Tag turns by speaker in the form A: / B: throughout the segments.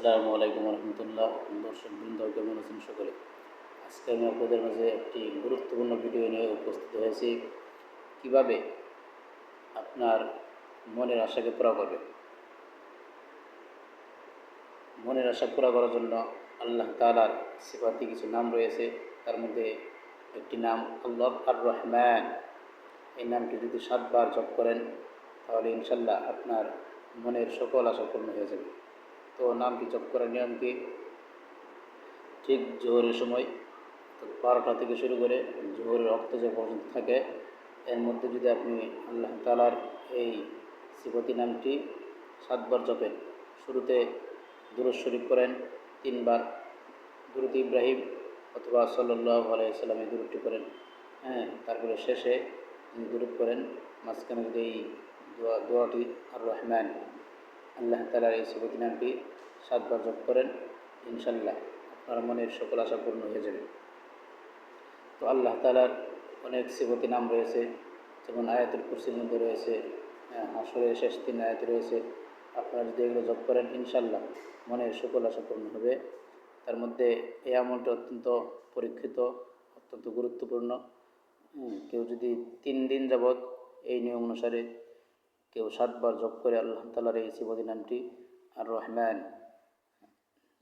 A: আসসালামু আলাইকুম রহমতুল্লাহ। দর্শক বৃন্দ কেমন আছেন সকলে? আজকে আমি আপনাদের মাঝে একটি গুরুত্বপূর্ণ ভিডিও নিয়ে উপস্থিত হয়েছি। কীভাবে আপনার মনের আশাকে পুরা করবে মনের আশা পুরা করার জন্য আল্লাহ তালার সিফাতি কিছু নাম রয়েছে। তার মধ্যে একটি নাম আল্লাহ আর রহমান এই নামটি যদি সাতবার জপ করেন, তাহলে ইনশাল্লাহ আপনার মনের সকল আশা পূর্ণ হয়ে যাবে। তো নামটি জপ করার নিয়ম কি ঠিক জোহরের সময় বারোটা থেকে শুরু করে জোহরের রক্ত যে পর্যন্ত থাকে, এর মধ্যে যদি আপনি আল্লাহ তালার এই সিপতি নামটি সাতবার জপেন, শুরুতে দুরুদ শরীফ করেন তিনবার দুরুদ ইব্রাহিম অথবা সাল্লাহ আলাইসাল্লামে দূরটি করেন হ্যাঁ তারপরে শেষে তিনি করেন মাঝখানে যদি এই দোয়া, দোয়াটি আর রহমান আল্লাহ তালার এই সিবতি নামটি সাতবার জপ করেন ইনশাল্লাহ আপনার মনের সকল আশা পূর্ণ হয়ে যাবে। তো আল্লাহ তালার অনেক সিবতি নাম রয়েছে যেমন আয়াতুল কুরসির মধ্যে রয়েছে হ্যাঁ, হাসরের শেষ তিন আয়াত রয়েছে। আপনারা যদি এগুলো জপ করেন ইনশাল্লাহ মনের সকল আশা পূর্ণ হবে। তার মধ্যে এই আমলটা অত্যন্ত পরীক্ষিত অত্যন্ত গুরুত্বপূর্ণ। কেউ যদি তিন দিন যাবৎ এই নিয়ম অনুসারে কেউ সাতবার জপ করে আল্লাহ তালার এই সিবদি নামটি, আর রহমান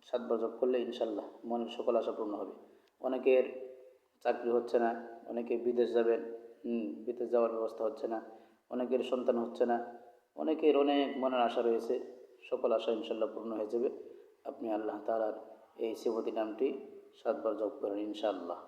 A: সাতবার জপ করলে ইনশাল্লাহ মনের সকল আশা পূর্ণ হবে। অনেকের চাকরি হচ্ছে না, অনেকে বিদেশ যাবেন বিদেশ যাওয়ার ব্যবস্থা হচ্ছে না, অনেকের সন্তান হচ্ছে না, অনেকের অনেক মনের আশা রয়েছে, সকল আশা ইনশাল্লাহ পূর্ণ হয়ে যাবে। আপনি আল্লাহ তালার এই সিবতি নামটি সাতবার জপ করেন ইনশাআল্লাহ।